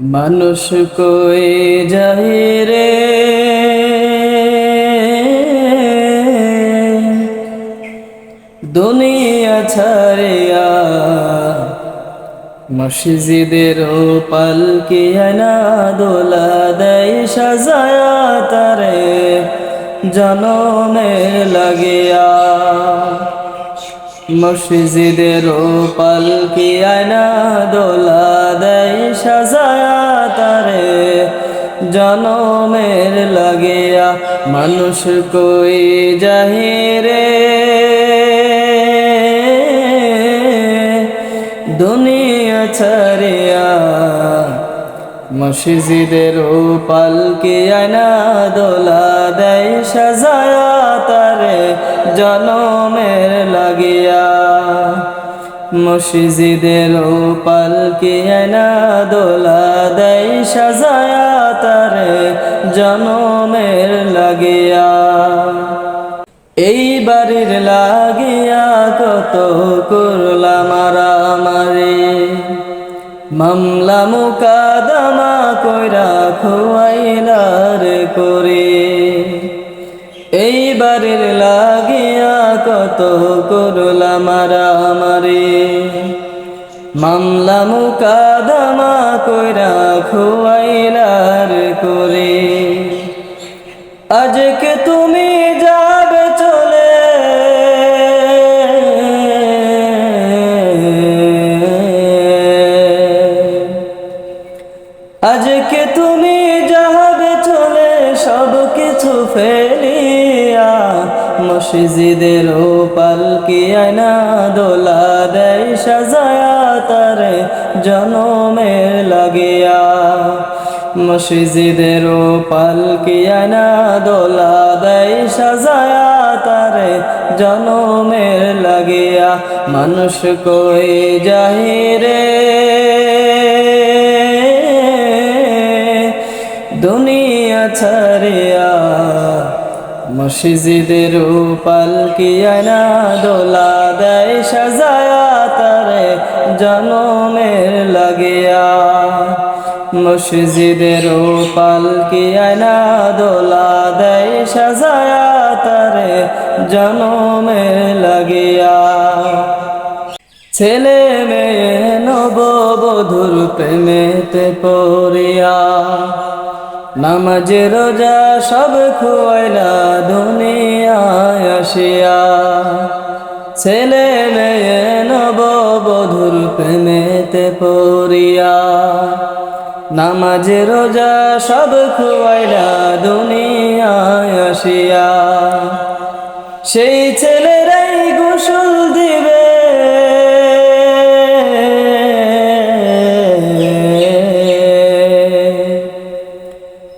মানুষ কই যাই রে? দুনিয়া ছাড়িয়া মসজিদের পালকি আনা দোলা দেয়, সাজায়া তারে জনমে লাগিয়া। মসজিদের পালকি আনা দোলা দেয় সাজায়া তারে। জনমের লাগিয়া মানুষ কই যাহিরে দুনিয়া ছাড়িয়া মসজিদের পালকি আনা দোলা দেয় সাজায়া তারে। জনমের মসজিদের পালকি আনা দোলা দেয়, সাজায়া তারে জনমের লাগিয়া। এই বাড়ির লাগিয়া কত করলাম মারামারি মামলা মুকাদামা কইরা খুয়াইলার করে। কত করলাম মারামারি মামলা মুকাদামা কইরা খুয়াইলার করে। আজকে তুমি যাবে চলে। আজকে তুমি যাবে চলে সব কিছু ফেলিয়া মসজিদের পালকি আয়না দোলা দেয়, সাজায়া তারে জনমের লাগিয়া। মসজিদের পালকি আয়না দোলা দেয়, সাজায়া তারে জনমের লাগিয়া। মানুষ কই যাহিরে দুনিয়া ছাড়িয়া মসজিদের পালকি আনা দোলা দেয় সাজায়া তারে জনমের লাগিয়া। মসজিদের পালকি আনা দোলা দেয় সাজায়া তারে জনমের লাগিয়া। ছেলে মেয়ে নববধুর প্রেমেতে পড়িয়া নামাজে, রোজা সব খুয়াইলা দুনিয়ায় আসিয়া। ছেলে মেয়ে নববধুর প্রেমেতে পড়িয়া। নামাজে, রোজা সব খুয়াইলা দুনিয়ায় আসিয়া। সেই ছেলেরাই গোসল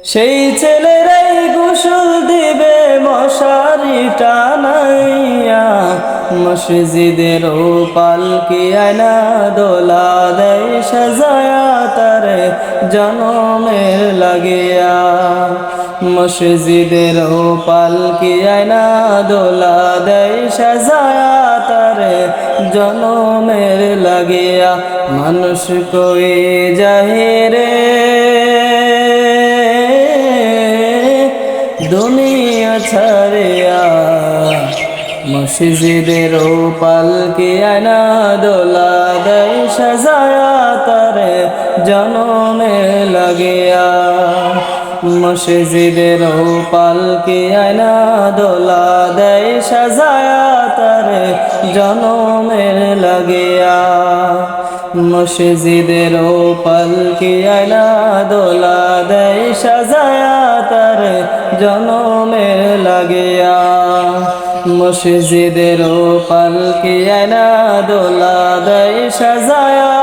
সেই ছেলেরাই গোসল দিবে, মশারি টানাইয়া। মসজিদের পালকি আয়না দোলা দেয়, সাজায়া তারে জনমের লাগিয়া। মসজিদের পালকি আয়না দোলা দেয়, সাজায়া তারে জনমের লাগিয়া। মানুষ কই দুনিয়া ছাড়িয়া মসজিদের পালকি আয়না দোলা দেয়, সাজায়া তারে জনমে লাগিয়া। মসজিদের পালকি আয়না দোলা দেয়, সাজায়া তারে জনমের লাগিয়া। মসজিদের পালকি আলা দোলা দেয়, সাজায়া তার জনমের লাগিয়া। মসজিদের পালকি আলা দোলা দেয়, সাজায়া